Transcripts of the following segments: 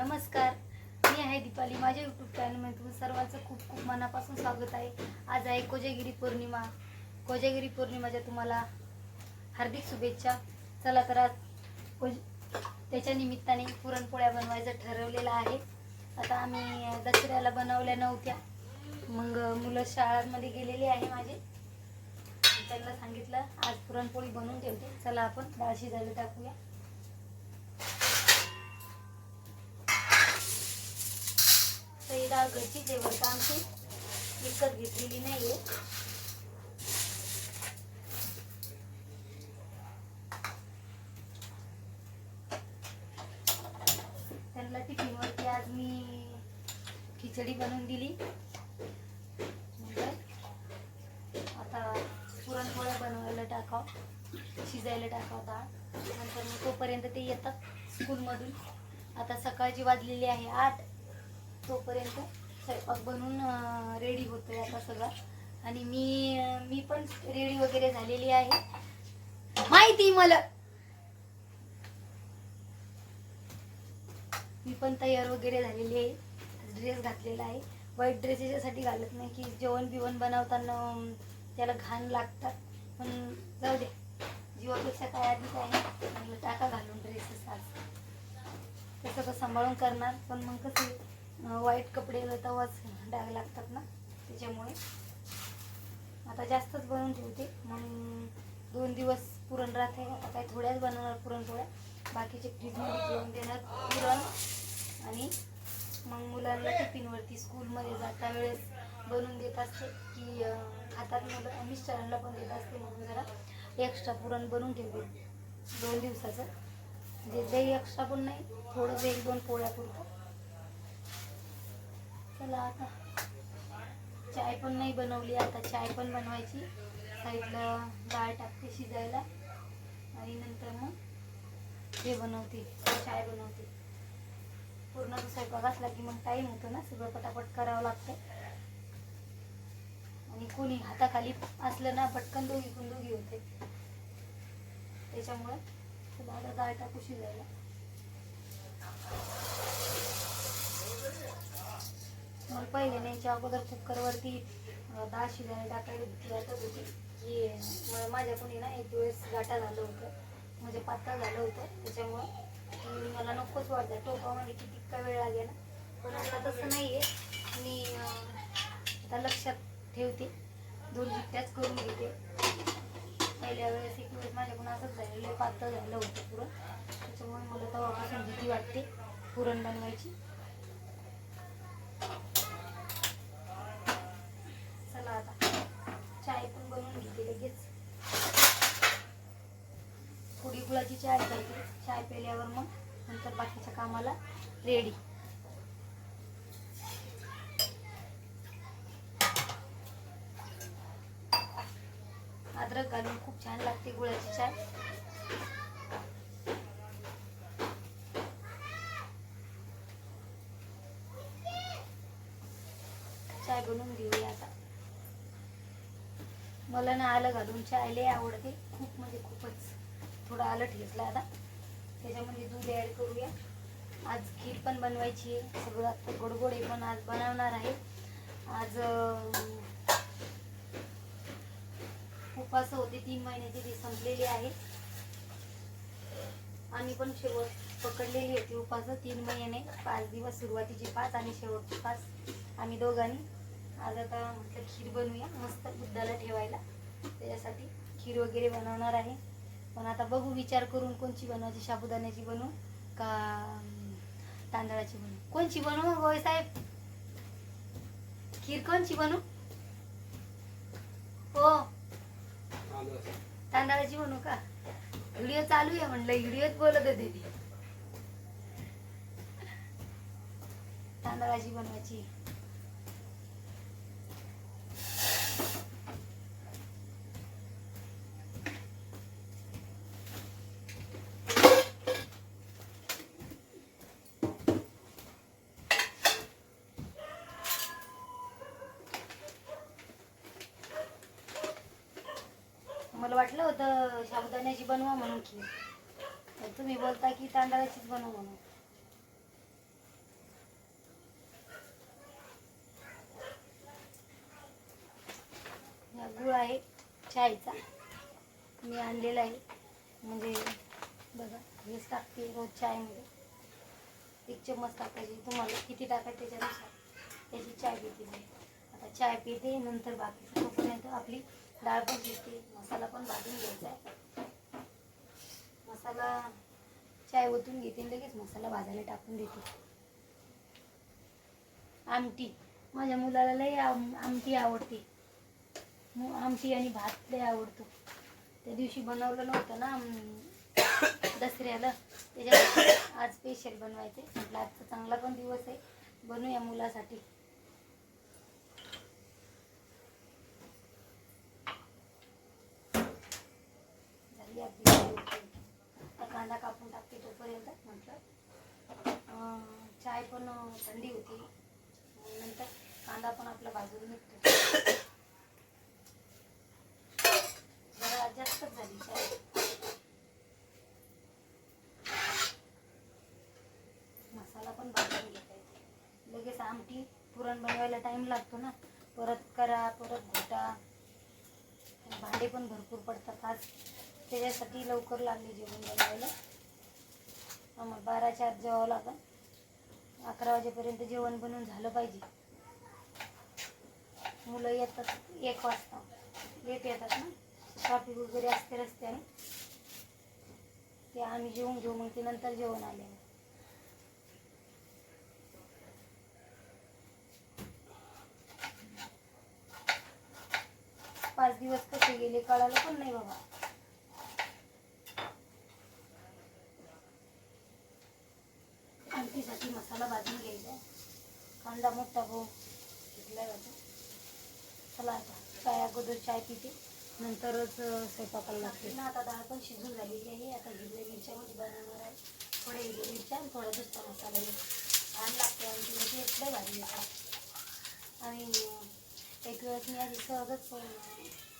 नमस्कार. मी आहे दीपाली. माझ्या यूट्यूब चॅनलमध्ये तुम्ही सर्वांचं खूप खूप मनापासून स्वागत आहे. आज आहे कोजागिरी पौर्णिमा. कोजागिरी पौर्णिमाच्या तुम्हाला हार्दिक शुभेच्छा. चला तर आज कोज त्याच्या निमित्ताने पुरणपोळ्या बनवायचं ठरवलेलं आहे. आता आम्ही दसऱ्याला बनवल्या नव्हत्या. मग मुलं शाळांमध्ये गेलेली आहे माझे. त्यांना सांगितलं आज पुरणपोळी बनवून ठेवते. चला आपण डाळ शिजायला टाकूया. तर ही डाळ घरची आहे आमची विकत घेतलेली नाही आहे त्यांना टिफिनवरती आज मी खिचडी बनवून दिली. नंतर आता पुरणपोळ्या बनवायला टाकाव. शिजायला टाकाव डाळ नंतर मग तोपर्यंत ते येतात स्कूलमधून आता सकाळची वाजलेली आहे आठ. तोपर्यंत स्वयंपाक बनून रेडी होतोय आता सगळा. आणि मी मी पण रेडी वगैरे झालेली आहे. माहिती मला. मी पण तयार वगैरे झालेली आहे. ड्रेस घातलेला आहे. व्हाईट ड्रेस याच्यासाठी घालत नाही की जेवण बिवण बनवताना त्याला घाण लागतात. पण जाऊ दे. जीवापेक्षा काय आधीच आहे. टाका घालून ड्रेसेस आज. ते सगळं सांभाळून करणार पण मग कसं वाईट कपडे तेव्हाच डाग लागतात ना त्याच्यामुळे. आता जास्तच बनवून ठेवते. मग दोन दिवस पुरण राहते. आता काही थोड्याच बनवणार पुरणपोळ्या. बाकीचे फ्रीजमध्ये ठेवून देणार पुरण. आणि मग मुलांना टिफिनवरती स्कूलमध्ये जाता वेळेस बनवून देत असते. की खातात मुलं. मिस्टरांना पण देत असते. म्हणून जरा एक्स्ट्रा पुरण बनवून ठेवते. दोन दिवसाचं. जे दही एक्स्ट्रा पण नाही थोडं एक दोन पोळ्या पुरतं चला आता. चाय पण नाही बनवली आता. चाय पण बनवायची. साईडला डाळ टाकते शिजायला. आणि नंतर मग हे बनवते. चाय बनवते. पूर्ण स्वयंपाक असला की मग टाईम होतो ना. सगळं पटापट करावं लागतं. आणि कोणी हाताखाली असलं ना पटकन दोघी पण दोघी होते. त्याच्यामुळे आता डाळ टाकू शिजायला. मग पहिले न्यायच्या अगोदर कुकरवरती अं, डाळ शिजायला टाकायला भीती वाटत होती. की म- माझ्या कोणी ना एक दिवस गाठा झालं होतं. म्हणजे पातळ झालं होतं. त्याच्यामुळं की मला नकोच वाटतं टोपामध्ये म्हणजे किती काय वेळ लागेल. पण आता तसं नाही आहे मी आता लक्षात ठेवते. दोन जिट्ट्याच करून घेते. पहिल्या वेळेस एक वेळेस माझ्याकडून असंच झालेलं. आहे, पातळ झालं होतं पुरण. त्याच्यामुळे मला तेव्हापासून भीती वाटते. पुरण बनवायची चला आता चाय पण बनवून घेते लगेच थोडी चाय करते चाय पेल्यावर मग नंतर बाकीच्या कामाला रेडी अद्रक घालून खूप छान लागते गुळाची चाय. चाय बनवून घेऊया आता. मला ना आलं घालून चाय लय आवडते. खूप म्हणजे खूपच. थोडं आलट ठेचलं आता. त्याच्यामध्ये दूध ॲड करूया. आज खीर पण बनवायची आहे. सगळं आता गोडगोडे पण आज बनवणार आहे. आज उपास होते. तीन महिन्याची ती संपलेली आहे आम्ही पण शेवट पकडलेली होती उपास. तीन महिने पाच दिवस सुरुवातीचे पाच आणि शेवटचे पाच. आम्ही दोघांनी आज आता म्हटलं खीर बनवूया. मस्त बुद्धाला ठेवायला. त्याच्यासाठी खीर वगैरे बनवणार आहे. पण आता बघू विचार करून कोणची बनवायची साबुदाण्याची बनवू का तांदळाची बनवू? कोणची बनवू मग होय साहेब? खीर कोणची बनवू? हो. तांदळाची बनवू का? व्हिडिओ चालू आहे म्हणलं व्हिडिओत बोलत होते ती. तांदळाची बनवायची. चण्याची बनवा म्हणून खीर तुम्ही बोलता की तांदळाचीच बनवा म्हणून. गुळ आहे चायचा. मी आणलेला आहे. म्हणजे बघा हेच टाकते रोज चायमध्ये. एक चम्मच टाकायची. तुम्हाला किती टाकायचं त्याच्यानुसार. त्याची चाय पिते मी. आता चाय पिते नंतर बाकी तोपर्यंत आपली डाळ पण घेते मसाला पण भाजून घ्यायचा आहे. मसाला चाय ओतून घेते लगेच मसाला भाजायला टाकून देते. आमटी. माझ्या मुलाला लई आम आमटी आवडते. आमटी आणि भात लई आवडतो. त्या दिवशी बनवलं नव्हतं ना दसऱ्याला. त्याच्यात आज स्पेशल बनवायचे म्हटलं आजचा चांगला पण दिवस आहे. बनवूया मुलासाठी झाली आपली तयारी. आता टाकून टाकते तोपर्यंत म्हटलं. चाय पण थंडी होती. नंतर कांदा पण आपला भाजून निघतो. जरा जास्तच झाली चाय. मसाला पण भाजून घेता. येते लगेच आमटी पुरण बनवायला टाइम लागतो ना. परत करा परत घोटा. भांडे पण भरपूर पडतात आज. त्याच्यासाठी लवकर लागले जेवण बनवायला. आम्हाला बाराच्या आत जेवावं लागेल. अकरा वाजेपर्यंत जेवण बनवून झालं पाहिजे. मुलं येतात एक वाजता. लेट येतात ना. ट्राफिक वगैरे असते रस्त्याने. ते आम्ही जेवून घेऊ मग ते नंतर जेवण आले. पाच दिवस कसे गेले कळालं पण नाही बाबा आमटीसाठी मसाला भाजून घ्यायचा अंडा मोठा भाऊ घेतला जातो चला आता काय अगोदर चाय पिते नंतरच स्वयंपाकाला लागते. ना आता डाळ पण शिजून झालेली आहे. आता हिरव्या मिरच्यामध्ये बनवणार आहे. थोड्या हिरव्या मिरच्या आणि थोडा दुसरा मसाला आहे छान लागते आमची म्हणजे इकडे भारी आणि एक वेळेस मी आधी सहजच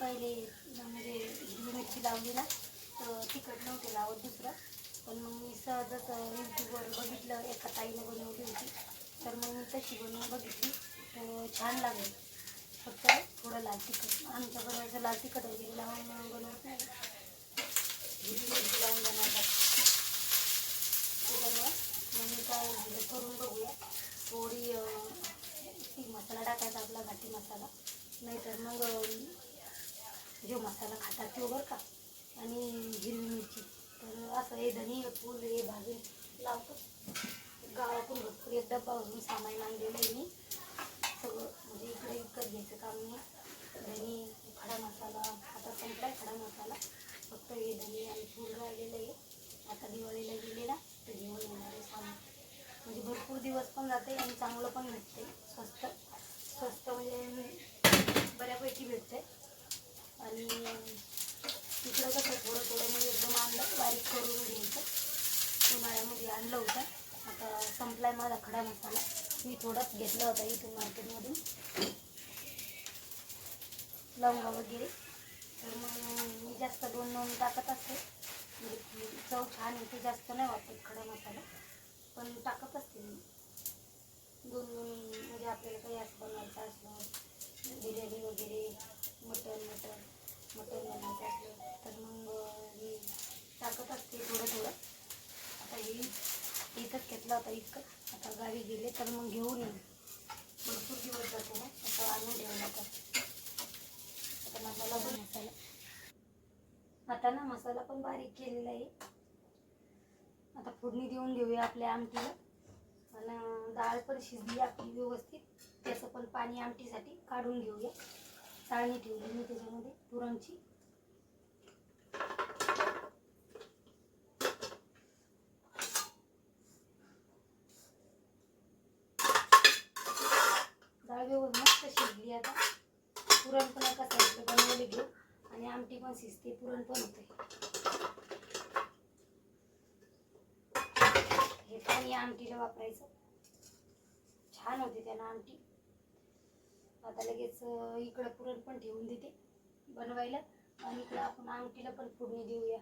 पहिले म्हणजे हिरवी मिरची लावली ना तर तिखट नव्हते लावत दुसरं. पण मग मी सहजच यूट्यूबवर बघितलं. एका ताईने बनवली होती. तर मग मी तशी बनवून बघितली. छान लागली. फक्त थोडं लाल तिखट. आमच्याकडे असं लाल तिखट वगैरे लावून बनवत नाही. लावून बनवतात. त्याच्यामुळे मग मी काय करून बघूया. थोडी ती मसाला टाकायचा आपला घाटी मसाला. नाहीतर मग जो मसाला खातात तो बरं का. आणि हिरवी मिरची. तर असं हे धनी फूल हे भाजून लावतो. गावातून भरपूर एकदा पाहून सामान आणलेलं आहे मी. सगळं म्हणजे इकडे विकत घ्यायचं काम नाही धनी खडा मसाला आता संपलाय खडा मसाला. फक्त हे धनी आणि फूल राहिलेलं आहे. आता दिवाळीला गेलेला तर घेऊन येणार आहे सामान. म्हणजे भरपूर दिवस पण जाते आणि चांगलं पण भेटते. स्वस्त. स्वस्त म्हणजे बऱ्यापैकी भेटते. आणि तिकडं कसं थोडं थोडं म्हणजे एकदम आणलं. बारीक करून घ्यायचं. उन्हाळ्यामध्ये आणलं होतं. आता संपलाय माझा खडा मसाला. मी थोडाच घेतला होता इथून मार्केटमधून. लवंगा वगैरे. तर मग मी जास्त दोन दोन टाकत असते. म्हणजे चव छान येते जास्त नाही वाटत खडा मसाला. पण टाकत असते मी. दोन दोन म्हणजे आपल्याला काही असं बनवायचं असलं बिर्याणी वगैरे मटण मटण मटण बनवायचं असलं तर मग मी टाकत असते थोडं थोडं. आता हे इथंच घेतला होता इतकं. आता गावी गेले तर मग घेऊन येईल. भरपूर दिवस जातो ना आता आणून ठेवला तर. आता मसाला पण मसाला आता ना मसाला पण बारीक केलेला आहे. आता फोडणी देऊन घेऊया आपल्या आमटीला. आणि डाळ पण शिजली आपली व्यवस्थित. त्याचं पण पाणी आमटीसाठी काढून घेऊया. चाळणी ठेवली मी त्याच्यामध्ये पुरणची डाळ व्यवस्थित मस्त शिजली आता पुरण पण एका साईडला बनवले घेऊ आमटी पण शिजते पुरण पण होते हे पाणी आमटीला वापरायचं. छान होते त्यानं आमटी. आता लगेच इकडं पुरण पण ठेवून देते बनवायला. आणि इकडं आपण आमटीला पण फोडणी देऊया.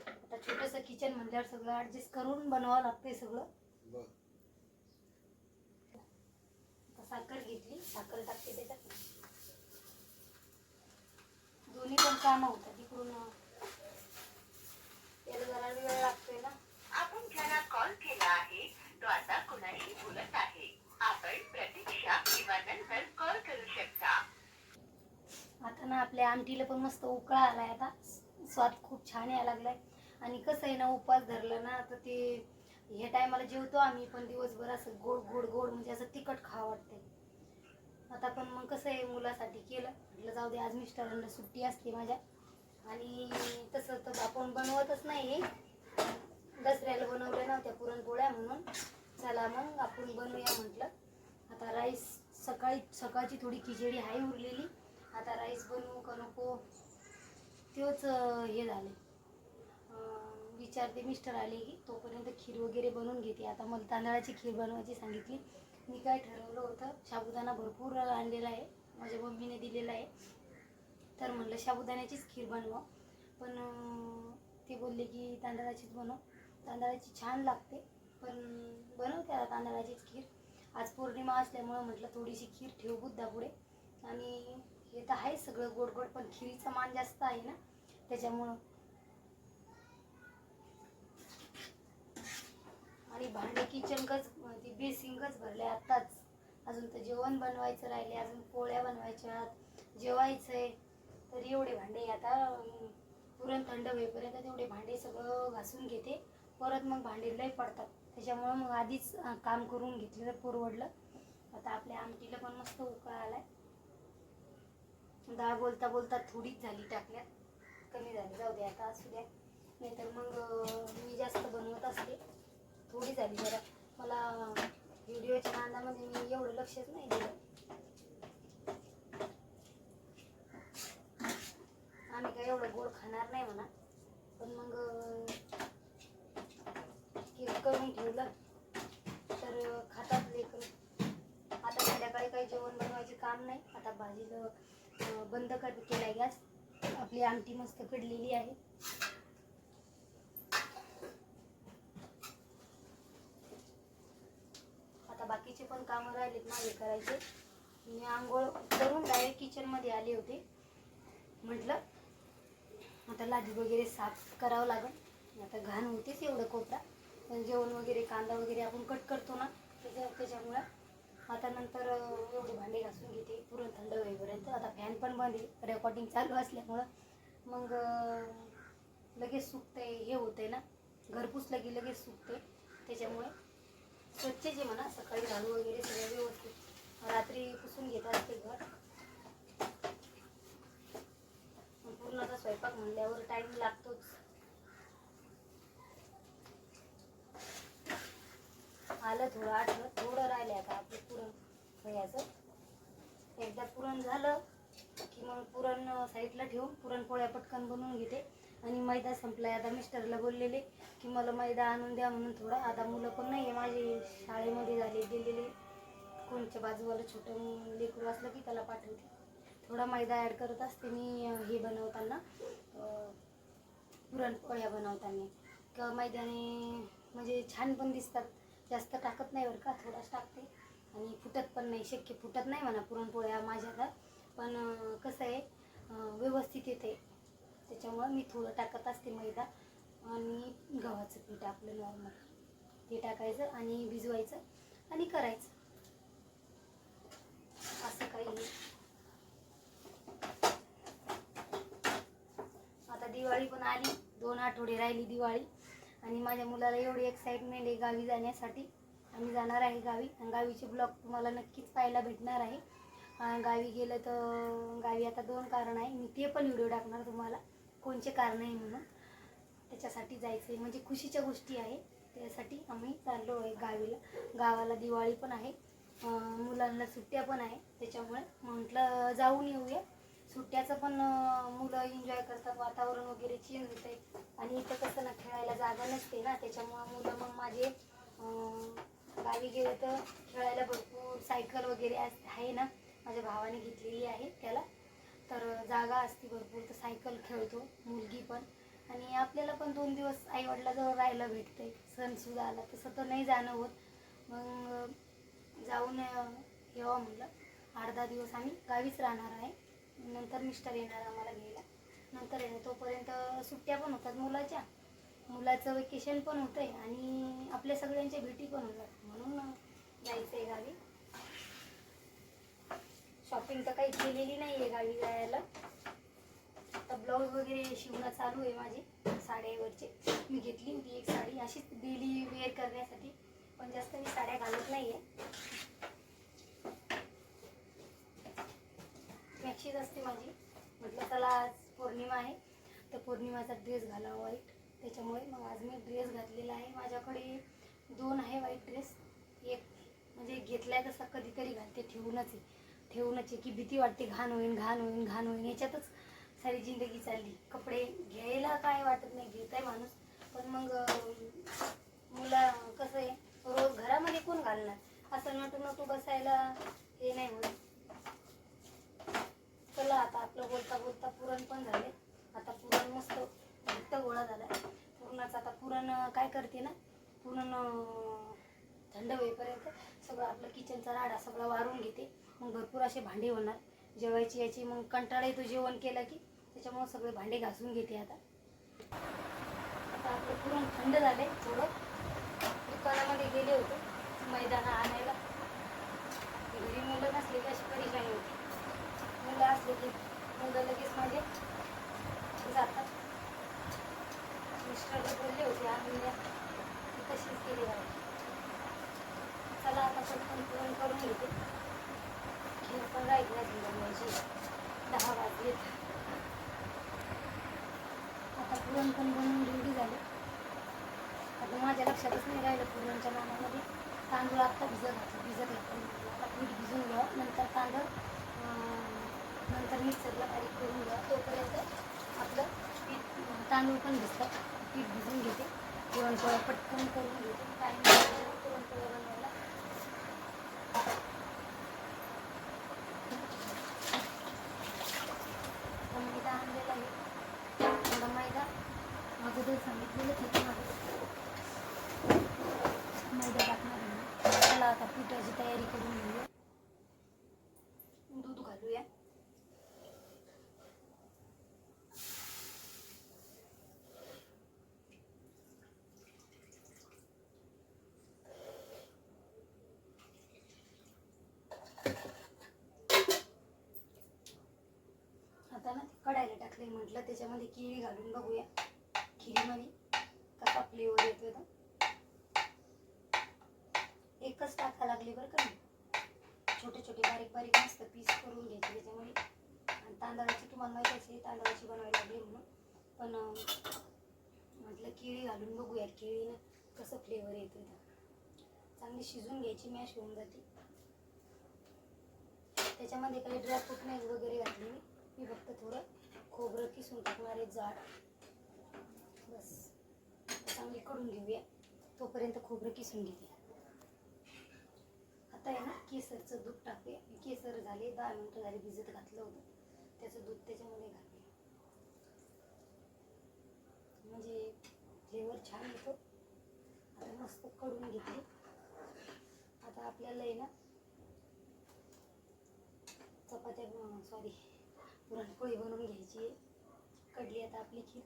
आता छोटंसं किचन म्हणल्यावर सगळं ॲडजस्ट करून बनवावं लागतंय सगळं. साखर घेतली. साखर टाकते त्याच्यात. दोन्ही पण कामं होतात इकडून अं, याला जरा वेळ लागतोय ना. आपण ज्याला कॉल केला आहे तो आता कुणाशी बोलत आहे. आपण प्रतीक्षा किंवा नंतर कॉल करू शकता. आता ना आपल्या आमटीला पण मस्त उकळा आलाय आता. स्वाद खूप छान यायला लागलाय. आणि कसं आहे ना उपवास धरला ना तर ते ह्या टायमाला जेवतो आम्ही पण दिवसभर असं गोड गोड गोड म्हणजे असं तिखट खावं वाटतंय. आता पण मग कसं आहे मुलासाठी केलं. म्हटलं जाऊ दे आज मिस्टरांना सुट्टी असते माझ्या. आणि तसं तर आपण बनवतच नाही दसऱ्याला बनवल्या नव्हत्या पुरणपोळ्या म्हणून. चला मग आपण बनवूया म्हटलं. आता राईस सकाळी सकाळची थोडी खिचडी आहे उरलेली. आता राईस बनवू का नको? तेच हे झाले. विचारते मिस्टर आले की तोपर्यंत खीर वगैरे बनवून घेते. आता मला तांदळाची खीर बनवायची सांगितली. मी काय ठरवलं होतं साबुदाणा भरपूर आणलेला आहे माझ्या मम्मीने दिलेला आहे. तर म्हणलं साबुदाण्याचीच खीर बनवा पण ते बोलले की तांदळाचीच बनव. तांदळाची छान लागते पण बनवते आता तांदळाचीच खीर. आज पौर्णिमा असल्यामुळं म्हटलं थोडीशी खीर ठेवू बुद्धा आणि हे तर आहे सगळं गोड गोड पण खिरीचा मान जास्त आहे ना त्याच्यामुळं आणि भांडे किचनकच ती बेसिंगच भरले आत्ताच अजून तर जेवण बनवायचं राहिले अजून पोळ्या बनवायच्या जेवायचं आहे तर एवढे भांडे आता पुरण थंड होईपर्यंत तेवढे भांडे सगळं घासून घेते. परत मग भांडे लय पडतात. त्याच्यामुळं मग आधीच काम करून घेतलं परवडलं. आता आपल्या आमटीला पण मस्त उकळा आलाय. डाळ बोलता बोलता थोडीच झाली टाकल्यात. कमी झाली जाऊ दे आता असू द्या. नाहीतर मग मी जास्त बनवत असते. थोडी झाली जरा. मला व्हिडिओच्या नांदामध्ये मी एवढं लक्षच नाही दिलं. आम्ही काय एवढं गोड खाणार नाही म्हणा. पण मग केक करून ठेवलं. तर खातात लेकर. आता संध्याकाळी काही जेवण बनवायचे काम नाही. आता भाजीला बंद कर केला गॅस. आपली आमटी मस्त कडलेली आहे आता बाकीचे पण कामं राहिलेत माझे करायचे. मी आंघोळ करून डायरेक्ट किचनमध्ये आले होते. म्हटलं आता लादी वगैरे साफ करावं लागेल. आता घाण होतेच एवढं कोपरा. पण जेवण वगैरे कांदा वगैरे आपण कट करतो ना त्याच्या त्याच्यामुळं आता नंतर एवढे भांडे घासून घेते. पुरण थंड होईपर्यंत. आता फॅन पण बंद आहे. रेकॉर्डिंग चालू असल्यामुळं. मग लगेच सुकते हे होते ना. घरपूस लगे लगेच सुकते त्याच्यामुळे स्वच्छ जे म्हणा सकाळी घालू वगैरे सगळं व्यवस्थित. रात्री पुसून घेत असते घर. पूर्ण आता स्वयंपाक म्हणल्यावर टाइम लागतोच. आलं थोडं आठवत थोडं राहिलं आता आपलं पुरण वह्याचं एकदा पुरण झालं की मग पुरण साईडला ठेवून पुरणपोळ्या पटकन बनवून घेते. आणि मैदा संपलाय. आता मिस्टरला बोललेले की मला मैदा आणून द्या म्हणून थोडा. आता मुलं पण नाही आहे माझे. शाळेमध्ये झाले गेलेले कोणच्या बाजूवाला छोटं लेकरू असलं की त्याला पाठवते. थोडा मैदा ॲड करत असते मी हे बनवताना. पुरणपोळ्या बनवताना. किंवा मैद्याने म्हणजे छान पण दिसतात. जास्त टाकत नाही बरं का थोडाच टाकते. आणि फुटत पण नाही शक्य फुटत नाही म्हणा पुरणपोळ्या माझ्या तर पण कसं आहे व्यवस्थित येते. त्याच्यामुळं मी थोडं टाकत असते मैदा आणि गव्हाचं पीठ आपलं नॉर्मल ते टाकायचं आणि भिजवायचं आणि करायचं. असं काही नाही. आता दिवाळी पण आली. दोन आठवडे राहिली दिवाळी. आणि माझ्या मुलाला एवढी एक्साइटमेंट आहे गावी जाण्यासाठी. आम्ही जाणार आहे गावी. आणि गावीचे ब्लॉग तुम्हाला नक्कीच पाहायला भेटणार आहे. गावी गेलं तर गावी आता दोन कारण आहे. मी ते पण व्हिडिओ टाकणार तुम्हाला. कोणचे कारण आहे म्हणून त्याच्यासाठी जायचं आहे म्हणजे खुशीच्या गोष्टी आहे. त्यासाठी आम्ही चाललो आहे गावीला. गावाला दिवाळी पण आहे. मुलांना सुट्ट्या पण आहे. त्याच्यामुळे म्हटलं जाऊन येऊया. सुट्ट्याचं पण मुलं एन्जॉय करतात. वातावरण वगैरे चेंज होत आहे आणि इथं कसं ना खेळायला जागा नसते ना. त्याच्यामुळं मुलं मग माझे गावी गेले तर खेळायला भरपूर सायकल वगैरे आहे ना. माझ्या भावाने घेतलेली आहे त्याला. तर जागा असते भरपूर तर सायकल खेळतो मुलगी पण. आणि आपल्याला पण दोन दिवस आईवडिलाजवळ राहायला भेटते सणसुद्धा आला तसं तर नाही जाणं होत. मग जाऊन अं, यावं म्हणलं. आठ दहा दिवस आम्ही गावीच राहणार आहे. नंतर मिस्टर येणार आम्हाला घ्यायला. नंतर येणार तोपर्यंत सुट्ट्या पण होतात मुलाच्या. मुलाचं वेकेशन पण होतं आहे आणि आपल्या सगळ्यांच्या भेटी पण होतात. म्हणून जायचं आहे गावी. शॉपिंग तर काही केलेली नाही आहे गावी जायला. आता ब्लाऊज वगैरे शिवणं चालू आहे माझी. साड्यावरचे. मी घेतली होती एक साडी. अशीच डेली वेअर करण्यासाठी. पण जास्त मी साड्या घालत नाही आहे मॅक्सीच असते माझी. म्हटलं त्याला आज पौर्णिमा आहे. तर पौर्णिमाचा ड्रेस घालावा वाईट त्याच्यामुळे मग आज मी ड्रेस घातलेला आहे. माझ्याकडे दोन आहे वाईट ड्रेस एक म्हणजे घेतलाय तसा कधीतरी घालते. ठेवूनच आहे. ठेवूनच आहे की भीती वाटते घाण होईन घाण होईन घाण होईन. याच्यातच सारी जिंदगी चालली. कपडे घ्यायला काय वाटत नाही घेत आहे माणूस. पण मग मुला कसं आहे रोज घरामध्ये कोण घालणार? असं नटू नटू बसायला हे नाही होत. चला आता आपलं बोलता बोलता पुरण पण झाले. आता पुरण मस्त घट्ट गोळा झाला पुरणाचं आता पुरण काय करते ना? पुरण थंड होईपर्यंत सगळं आपलं किचनचा राडा सगळा वारून घेते. मग भरपूर असे भांडे होणार. जेवायची याची मग कंटाळा येतो जेवण केलं की त्याच्यामुळं सगळे भांडे घासून घेते आता. आता आपलं पुरण थंड झाले थोडं. दुकानामध्ये गेले होते मैदाना आणायला. घरी मुलं नसले की अशी परेशानी होती. मुलं असले की मुलं लगेच माझे जातात. मिस्टरला बोलले होते आम्ही तशीच केली आहे. चला आता पटकन पुरण करून घेते. पण राहील नाही बनवायची दहा वाजलेत आता पुरण पण बनवून रेडी झाले. आता माझ्या लक्षातच नाही राहिलं पुरणच्या नामामध्ये तांदूळ आत्ता भिजत घातलं भिजत घातलं आता पीठ भिजून घ्या नंतर तांदूळ नंतर मिक्सरला बारीक करून घ्या तोपर्यंत आपलं पीठ तांदूळ पण भिजतात पीठ भिजून घेते. पुरणपोळ्या पटकन करून घेते. टाईम पुरणपोळ्या बनवायला आता मैदा आणलेला आहे थोडा मैदा अगोदर सांगितलेलं होतं माझं मैदा टाकणार आहे मी. चला आता पिठाची तयारी करून घेऊया दूध घालूया करताना ते कढायला टाकले म्हटलं त्याच्यामध्ये केळी घालून बघूया. खिरीमध्ये. कसा फ्लेवर येतोय तो एकच टाका लागली बरं का छोटे छोटे बारीक बारीक मस्त पीस करून घ्यायचे त्याच्यामध्ये. आणि तांदळाची तुम्हाला माहिती असेल तांदळाची बनवायला लागली म्हणून. पण म्हटलं केळी घालून बघूया केळीनं कसं फ्लेवर येतोय तर. चांगली शिजून घ्यायची मॅश होऊन जाते. त्याच्यामध्ये काही ड्रायफ्रूट नाही वगैरे घातली मी. मी फक्त थोडं खोबरं किसून टाकणार आहे जाड. बस. चांगली करून घेऊया. तोपर्यंत खोबरं किसून घेते. आता आहे ना केसरचं दूध टाकूया. केसर झाले दहा मिनटं झाले भिजत घातलं होतं. त्याचं दूध त्याच्यामध्ये घालूया. म्हणजे फ्लेवर छान येतो. आता मस्त कडून घेते. आता आपल्याला आहे ना चपात्या सॉरी पुरणपोळी बनवून घ्यायची. आहे कडली आता आपली खीर.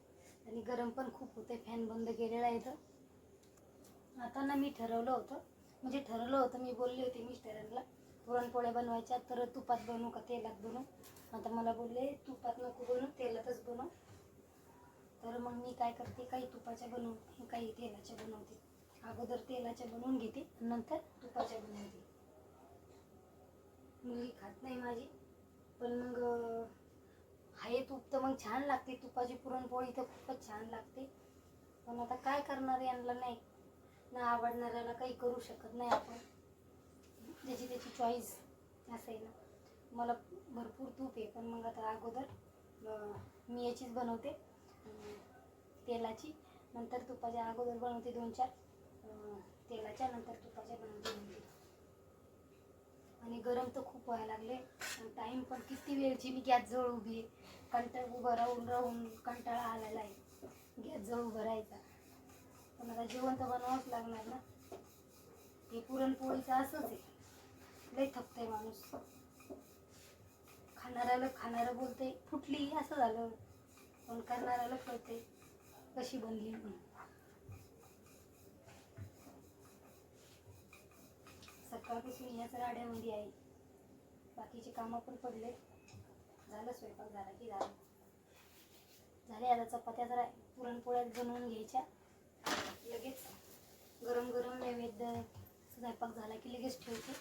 आणि गरम पण खूप होते फॅन बंद केलेला आहे तर आता ना मी ठरवलं होतं. म्हणजे ठरवलं होतं. मी बोलले होते मिस्टरांना पुरणपोळ्या बनवायच्या तर तुपात बनवू का तेलात बनवू? आता मला बोलले तुपात नको बनवू तेलातच बनव. तर मग मी काय करते काही तुपाच्या बनवते काही तेलाच्या बनवते. अगोदर तेलाच्या बनवून घेते नंतर तुपाच्या बनवते. मुलगी खात नाही माझी. पण मग तूप तर मग छान लागते तुपाची पुरणपोळी तर खूपच छान लागते. पण आता काय करणार यांना नाही. ना आवडणाऱ्याला काही करू शकत नाही आपण. ज्याची त्याची चॉईस असं आहे ना. मला भरपूर तूप आहे पण मग आता अगोदर मी याचीच बनवते. तेलाची. नंतर तुपाच्या अगोदर बनवते दोन चार. तेलाच्या नंतर तुपाच्या बनवते दोन आणि गरम तर खूप व्हायला लागले. टाईम पण किती वेळची मी गॅस जवळ उभी आहे. कंटाळ उभं राहून राहून कंटाळा आलेला आहे. गॅस जवळ उभं राहायचा. पण आता जेवण तर बनवावंच लागणार ना. हे पुरणपोळीचं असंच आहे. लय थकतंय माणूस. खाणाऱ्याला खाणारं बोलते. फुटली असं झालं. पण करणाऱ्याला कळते. कशी बनली म्हणून. सकाळपासून याच राड्यामध्ये आहे. बाकीचे कामं पण पडले झालं स्वयंपाक झाला की झालं झाले आता चपात्या जरा पुरणपोळ्यात बनवून घ्यायच्या. लगेच गरम गरम नैवेद्य स्वयंपाक झाला की लगेच ठेवते.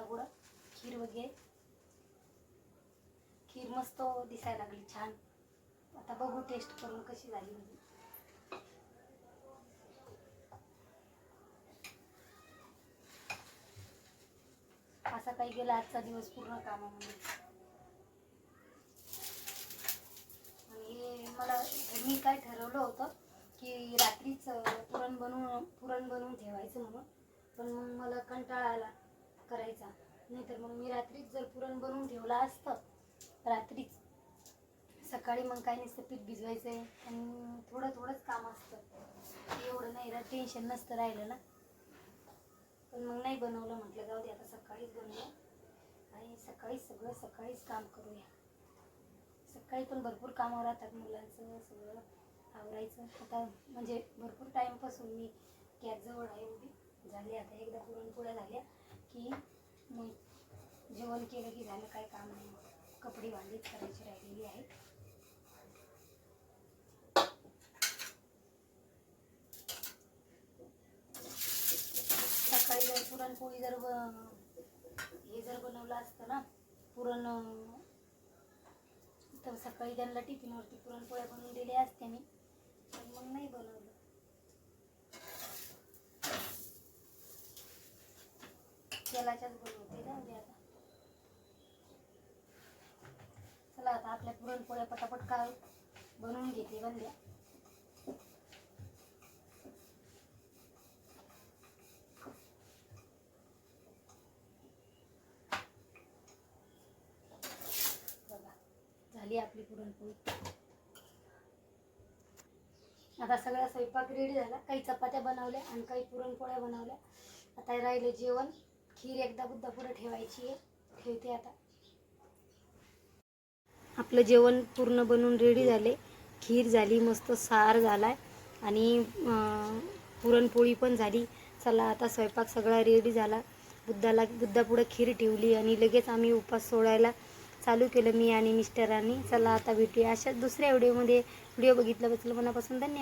गुडा खीर वगैरे. खीर मस्त दिसायला लागली छान. आता बघू टेस्ट करून कशी झाली म्हणजे असा काही गेला आजचा दिवस पूर्ण कामामध्ये आणि मला मी काय ठरवलं होतं की रात्रीच पुरण बनवून पुरण बनवून ठेवायचं म्हणून. पण मग मला कंटाळा आला करायचा. नाहीतर मग मी रात्रीच जर पुरण बनवून ठेवलं असतं रात्रीच. सकाळी मग काही नसतं पीठ भिजवायचं आहे आणि थोडं थोडंच काम असतं. एवढं नाही रा टेन्शन नसतं राहिलं ना पण मग नाही बनवलं म्हटलं जाऊ दे आता सकाळीच बनवूया आणि सकाळीच सगळं सकाळीच काम करूया. काही पण भरपूर कामं राहतात मुलांचं सगळं आवरायचं. आता म्हणजे भरपूर टाईमपासून मी गॅसजवळ आहे उभी झाली आता एकदा पुरणपोळ्या झाल्या की मग जेवण केलं की झालं काय काम नाही. कपडे भांडीच करायची राहिलेली आहे. सकाळी जर पुरणपोळी जर ब- हे जर बनवलं असतं ना पुरण तर सकाळी त्यांना टिफिनवरती पुरणपोळ्या बनवून दिल्या असते मी. पण मग नाही बनवलं. तेलाच्याच बनवते जाऊ दे आता. चला आता आपल्या पुरणपोळ्या पटापट का बनवून घेते बंद्या झाली आपली पुरणपोळी. आता सगळा स्वयंपाक रेडी झाला. काही चपात्या बनवल्या आणि काही पुरणपोळ्या बनवल्या. आता राहिलं जेवण. खीर एकदा बुद्धा पुढं ठेवायची आहे. ठेवते आता. आपलं जेवण पूर्ण बनवून रेडी झाले. खीर झाली मस्त सार झालाय. आणि पुरणपोळी पण झाली. चला आता स्वयंपाक सगळा रेडी झाला. बुद्धाला बुद्धापुढं खीर ठेवली आणि लगेच आम्ही उपास सोडायला चालू केलं मी आणि मिस्टरांनी. चला आता भेटूया अशाच दुसऱ्या व्हिडिओमध्ये. व्हिडिओ बघितल्याबद्दल मनापासून धन्यवाद.